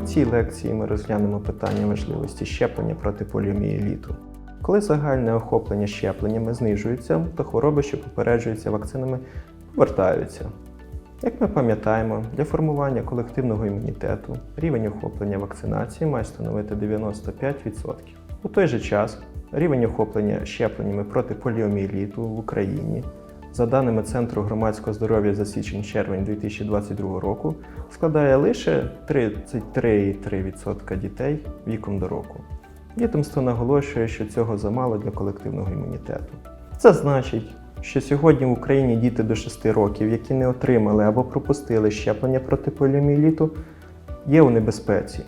цій лекції ми розглянемо питання важливості щеплення проти поліомієліту. Коли загальне охоплення щепленнями знижується, то хвороби, що попереджуються вакцинами, повертаються. Як ми пам'ятаємо, для формування колективного імунітету рівень охоплення вакцинації має становити 95%. У той же час рівень охоплення щепленнями проти поліомієліту в Україні, за даними Центру громадського здоров'я за січень-червень 2022 року, складає лише 33,3% дітей віком до року. Відомство наголошує, що цього замало для колективного імунітету. Це значить, що сьогодні в Україні діти до 6 років, які не отримали або пропустили щеплення проти поліомієліту, є у небезпеці.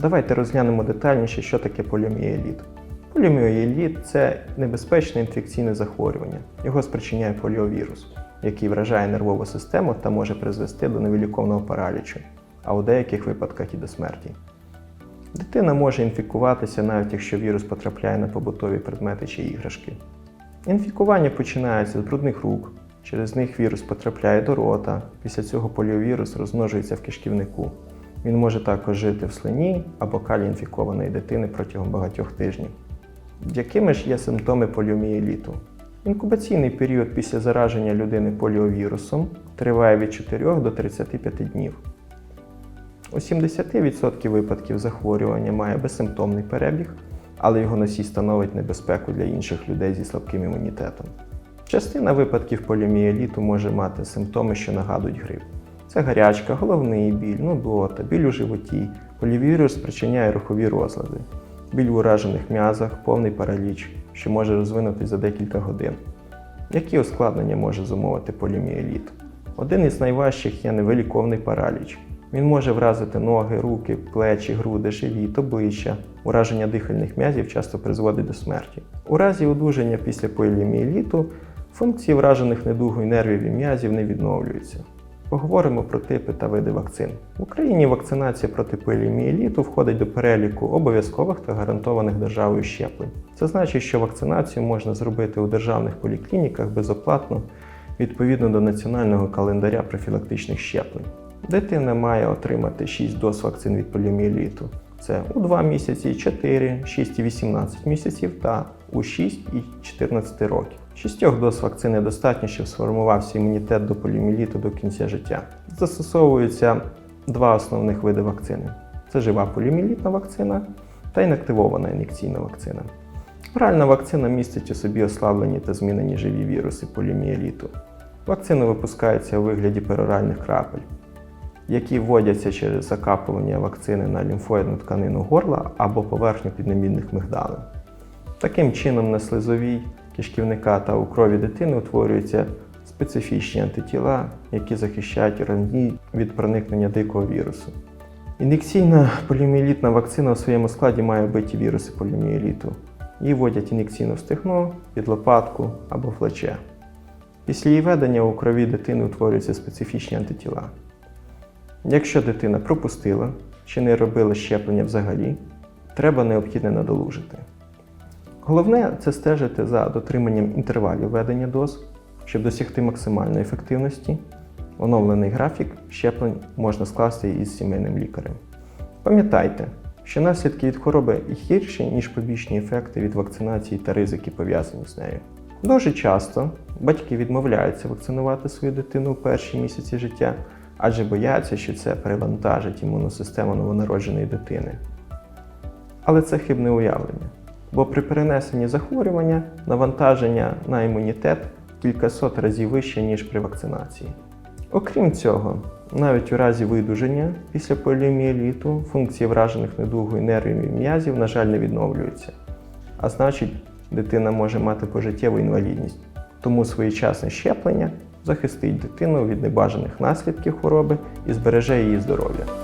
Давайте розглянемо детальніше, що таке поліомієліт. Поліомієліт – це небезпечне інфекційне захворювання. Його спричиняє поліовірус, який вражає нервову систему та може призвести до невиліковного паралічу, а у деяких випадках і до смерті. Дитина може інфікуватися навіть якщо вірус потрапляє на побутові предмети чи іграшки. Інфікування починається з брудних рук, через них вірус потрапляє до рота, після цього поліовірус розмножується в кишківнику. Він може також жити в слині або калі інфікованої дитини протягом багатьох тижнів. Якими ж є симптоми поліомієліту? Інкубаційний період після зараження людини поліовірусом триває від 4 до 35 днів. У 70% випадків захворювання має безсимптомний перебіг, але його носій становить небезпеку для інших людей зі слабким імунітетом. Частина випадків поліомієліту може мати симптоми, що нагадують грип. Це гарячка, головний біль, нудота, біль у животі. Полівірус спричиняє рухові розлади, біль в уражених м'язах, повний параліч, що може розвинутися за декілька годин. Які ускладнення може зумовити поліомієліт? Один із найважчих є невиліковний параліч. Він може вразити ноги, руки, плечі, груди, живіт, обличчя. Ураження дихальних м'язів часто призводить до смерті. У разі одужання після поліомієліту функції вражених недугою нервів і м'язів не відновлюються. Поговоримо про типи та види вакцин. В Україні вакцинація проти поліомієліту входить до переліку обов'язкових та гарантованих державою щеплень. Це значить, що вакцинацію можна зробити у державних поліклініках безоплатно відповідно до національного календаря профілактичних щеплень. Дитина має отримати 6 доз вакцин від поліомієліту. Це у 2 місяці, 4, 6 і 18 місяців та у 6 і 14 років. Шістьох доз вакцини достатньо, щоб сформувався імунітет до поліомієліту до кінця життя. Застосовуються два основних види вакцини: це жива поліомієлітна вакцина та інактивована ін'єкційна вакцина. Оральна вакцина містить у собі ослаблені та змінені живі віруси поліомієліту. Вакцина випускається у вигляді пероральних крапель які вводяться через закапування вакцини на лімфоїдну тканину горла або поверхню піднебідних мигдалин. Таким чином, на слизовій кишківника та у крові дитини утворюються специфічні антитіла, які захищають організм від проникнення дикого вірусу. Ін'єкційна поліомієлітна вакцина у своєму складі має вбиті віруси поліомієліту. Її вводять ін'єкційно в стегно, під лопатку або плече. Після її ведення у крові дитини утворюються специфічні антитіла. Якщо дитина пропустила чи не робила щеплення взагалі, треба необхідно надолужити. Головне це стежити за дотриманням інтервалів ведення доз, щоб досягти максимальної ефективності. Оновлений графік щеплень можна скласти із сімейним лікарем. Пам'ятайте, що наслідки від хвороби гірші, ніж побічні ефекти від вакцинації та ризики пов'язані з нею. Дуже часто батьки відмовляються вакцинувати свою дитину у перші місяці життя адже бояться, що це перевантажить імунну систему новонародженої дитини. Але це хибне уявлення, бо при перенесенні захворювання навантаження на імунітет кількасот разів вище, ніж при вакцинації. Окрім цього, навіть у разі видуження після поліомієліту функції вражених недугою нервів і м'язів, на жаль, не відновлюються. А значить, дитина може мати пожиттєву інвалідність. Тому своєчасне щеплення захистить дитину від небажаних наслідків хвороби і збереже її здоров'я.